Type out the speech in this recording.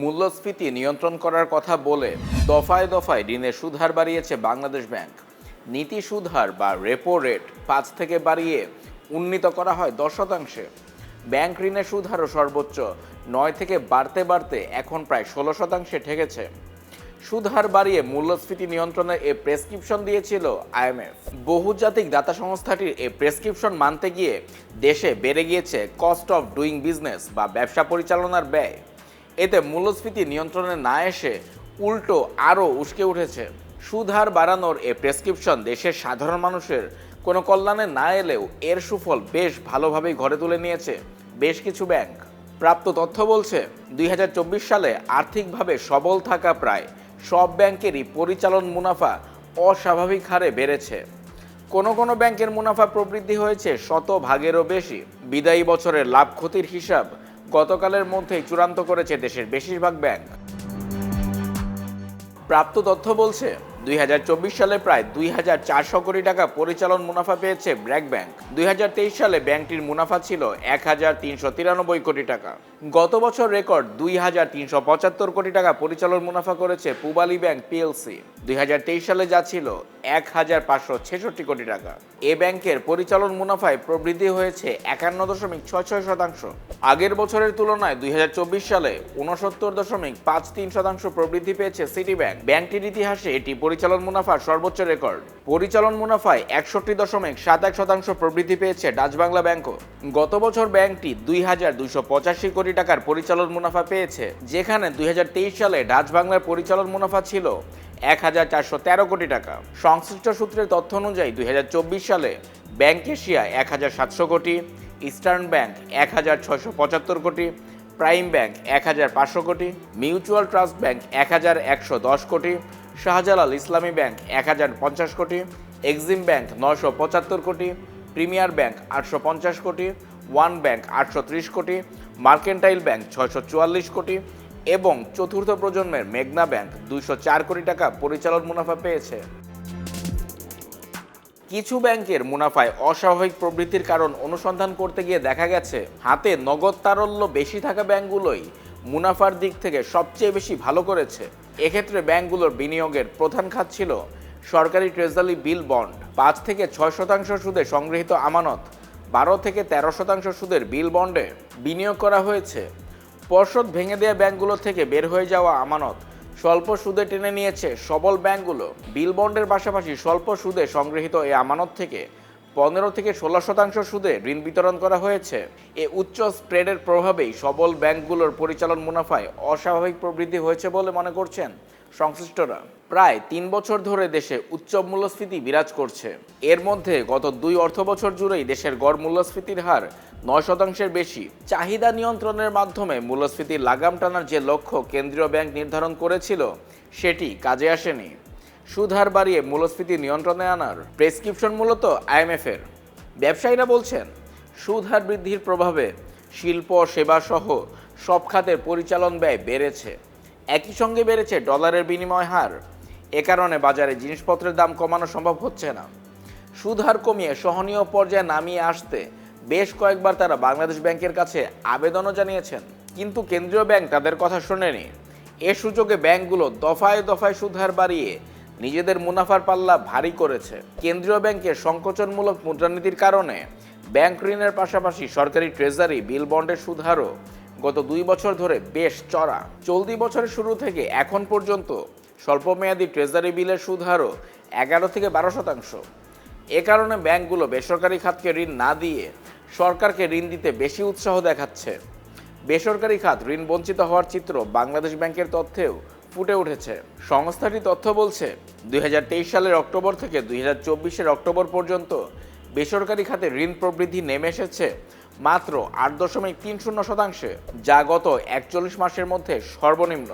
মূল্যস্ফীতি নিয়ন্ত্রণ করার কথা বলে দফায় দফায় ঋণের সুদহার বাড়িয়েছে বাংলাদেশ ব্যাংক। নীতি সুদহার বা রেপো রেট পাঁচ থেকে বাড়িয়ে উন্নীত করা হয় দশ শতাংশে। ব্যাংক ঋণের সুদহারও সর্বোচ্চ নয় থেকে বাড়তে বাড়তে এখন প্রায় ষোলো শতাংশে ঠেকেছে। সুদহার বাড়িয়ে মূল্যস্ফীতি নিয়ন্ত্রণের এ প্রেসক্রিপশন দিয়েছিল আইএমএফ বহুজাতিক দাতা সংস্থাটির এ প্রেসক্রিপশন মানতে গিয়ে দেশে বেড়ে গিয়েছে কস্ট অফ ডুইং বিজনেস বা ব্যবসা পরিচালনার ব্যয়। এতে মূল্যস্ফীতি নিয়ন্ত্রণে না এসে উল্টো আরও উস্কে উঠেছে। সুদহার বাড়ানোর এ প্রেসক্রিপশন দেশের সাধারণ মানুষের কোনো কল্যাণে না এলেও এর সুফল বেশ ভালোভাবেই ঘরে তুলে নিয়েছে বেশ কিছু ব্যাংক। প্রাপ্ত তথ্য বলছে, দুই হাজার চব্বিশ সালে আর্থিকভাবে সবল থাকা প্রায় সব ব্যাংকেরই পরিচালন মুনাফা অস্বাভাবিক হারে বেড়েছে। কোনো কোনো ব্যাংকের মুনাফা প্রবৃদ্ধি হয়েছে শত ভাগেরও বেশি। বিদায়ী বছরের লাভ ক্ষতির হিসাব গতকালের মধ্যেই চূড়ান্ত করেছে দেশের বেশিরভাগ ব্যাংক। প্রাপ্ত তথ্য বলছে দুই হাজার চব্বিশ সালে প্রায় দুই হাজার চারশো কোটি টাকা পরিচালন মুনাফা পেয়েছে ব্র্যাক ব্যাংক। দুই হাজার তেইশ সালে ব্যাংকটির মুনাফা ছিল এক হাজার তিনশো তিরানব্বই কোটি টাকা। গত বছর রেকর্ড দুই হাজার তিনশো পঁচাত্তর কোটি টাকা পরিচালন মুনাফা করেছে পুবালি ব্যাংক পিএলসি। দুই সালে যা ছিল এক হাজার পাঁচশো ছেষট্টি কোটি টাকা। এ ব্যাংকের পরিচালন মুনাফায় প্রবৃদ্ধি হয়েছে একান্ন দশমিক ছয় ছয় শতাংশ। আগের বছরের তুলনায় দুই হাজার চব্বিশ সালে উনসত্তর দশমিক পাঁচ তিন শতাংশ প্রবৃদ্ধি পেয়েছে সিটি ব্যাংক। ব্যাংকটির ইতিহাসে এটি পরিচালন মুনাফার সর্বোচ্চ রেকর্ড। পরিচালন মুনাফায় একষট্টি দশমিক সাত এক শতাংশ প্রবৃদ্ধি পেয়েছে ডাচ বাংলা ব্যাংকও। গত বছর ব্যাংকটি দুই হাজার দুইশো পঁচাশি কোটি টাকার পরিচালন মুনাফা পেয়েছে, যেখানে দু হাজার তেইশ সালে ডাচ বাংলার পরিচালন মুনাফা ছিল এক হাজার চারশো তেরো কোটি টাকা। সংশ্লিষ্ট সূত্রের তথ্য অনুযায়ী দুই হাজার চব্বিশ সালে ব্যাংক এশিয়া এক হাজার সাতশো কোটি, ইস্টার্ন ব্যাংক এক হাজার ছয়শো পঁচাত্তর কোটি, প্রাইম ব্যাংক এক হাজার পাঁচশো কোটি, মিউচুয়াল ট্রাস্ট ব্যাংক এক হাজার একশো দশ কোটি শাহজালাল ইসলামী ব্যাংক এক হাজার পঞ্চাশ কোটি, এক্সিম ব্যাংক নশো পঁচাত্তর কোটি, প্রিমিয়ার ব্যাংক আটশো পঞ্চাশ কোটি, ওয়ান ব্যাংক আটশো ত্রিশ কোটি, মার্কেন্টাইল ব্যাংক ছয়শো চুয়াল্লিশ কোটি এবং চতুর্থ প্রজন্মের মেঘনা ব্যাংক দুইশো চার কোটি টাকা পরিচালন মুনাফা পেয়েছে। কিছু ব্যাংকের মুনাফায় অস্বাভাবিক প্রবৃদ্ধির কারণ অনুসন্ধান করতে গিয়ে দেখা গেছে, হাতে নগদ তারল্য বেশি থাকা ব্যাংকগুলোই মুনাফার দিক থেকে সবচেয়ে বেশি ভালো করেছে। এক্ষেত্রে ব্যাংকগুলোর বিনিয়োগের প্রধান খাত ছিল সরকারি ট্রেজারি বিল বন্ড। পাঁচ থেকে ছয় শতাংশ সুদে সংগৃহীত আমানত, বারো থেকে তেরো শতাংশ সুদের বিল বন্ডে বিনিয়োগ করা হয়েছে। পর্ষদ ভেঙে দেওয়া ব্যাংকগুলো থেকে বের হয়ে যাওয়া আমানত স্বল্প সুদে টেনে নিয়েছে সবল ব্যাংকগুলো। বিল বন্ডের পাশাপাশি স্বল্প সুদে সংগৃহীত এই আমানত থেকে পনেরো থেকে ষোলো শতাংশ সুদে ঋণ বিতরণ করা হয়েছে। এ উচ্চ স্প্রেডের প্রভাবেই সবল ব্যাংকগুলোর পরিচালন মুনাফায় অস্বাভাবিক প্রবৃদ্ধি হয়েছে বলে মনে করছেন সংশ্লিষ্টরা। প্রায় তিন বছর ধরে দেশে উচ্চ মূল্যস্ফীতি বিরাজ করছে। এর মধ্যে গত দুই অর্থ বছর জুড়েই দেশের গড় মূল্যস্ফীতির হার নয় শতাংশের বেশি। চাহিদা নিয়ন্ত্রণের মাধ্যমে মূল্যস্ফীতির লাগাম টানার যে লক্ষ্য কেন্দ্রীয় ব্যাংক নির্ধারণ করেছিল, সেটি কাজে আসেনি। সুদহার বাড়িয়ে মূল্যস্ফীতি নিয়ন্ত্রণে আনার প্রেসক্রিপশন মূলত আইএমএফের। ব্যবসায়ীরা বলছেন সুদহার বৃদ্ধির প্রভাবে শিল্প সেবা সহ সব খাতের পরিচালন ব্যয় বেড়েছে। একই সঙ্গে বেড়েছে ডলারের বিনিময় হার। এ কারণে বাজারে জিনিসপত্রের দাম কমানো সম্ভব হচ্ছে না। সুদহার কমিয়ে সহনীয় পর্যায়ে নামিয়ে আসতে বেশ কয়েকবার তারা বাংলাদেশ ব্যাংকের কাছে আবেদনও জানিয়েছেন, কিন্তু কেন্দ্রীয় ব্যাংক তাদের কথা শোনেনি। এ সুযোগে ব্যাংকগুলো দফায় দফায় সুদহার বাড়িয়ে নিজেদের মুনাফার পাল্লা ভারী করেছে। কেন্দ্রীয় ব্যাংকের সংকোচনমূলক মুদ্রানীতির কারণে ব্যাংক ঋণের পাশাপাশি সরকারি ট্রেজারি, বিল বন্ডের সুদহারও গত দুই বছর ধরে বেশ চড়া। চলতি বছরের শুরু থেকে এখন পর্যন্ত স্বল্পমেয়াদী ট্রেজারি বিলের সুদহারও এগারো থেকে বারো শতাংশ। এ কারণে ব্যাংকগুলো বেসরকারি খাতকে ঋণ না দিয়ে সরকারকে ঋণ দিতে বেশি উৎসাহ দেখাচ্ছে। বেসরকারি খাত ঋণ বঞ্চিত হওয়ার চিত্র বাংলাদেশ ব্যাংকের তথ্যেও ফুটে উঠেছে। সংস্থাটি তথ্য বলছে, দুই হাজার তেইশ সালের অক্টোবর থেকে দুই হাজার অক্টোবর পর্যন্ত বেসরকারি খাতে ঋণ প্রবৃদ্ধি নেমে এসেছে মাত্র আট দশমিক তিন শূন্য শতাংশে, যা গত একচল্লিশ মাসের মধ্যে সর্বনিম্ন।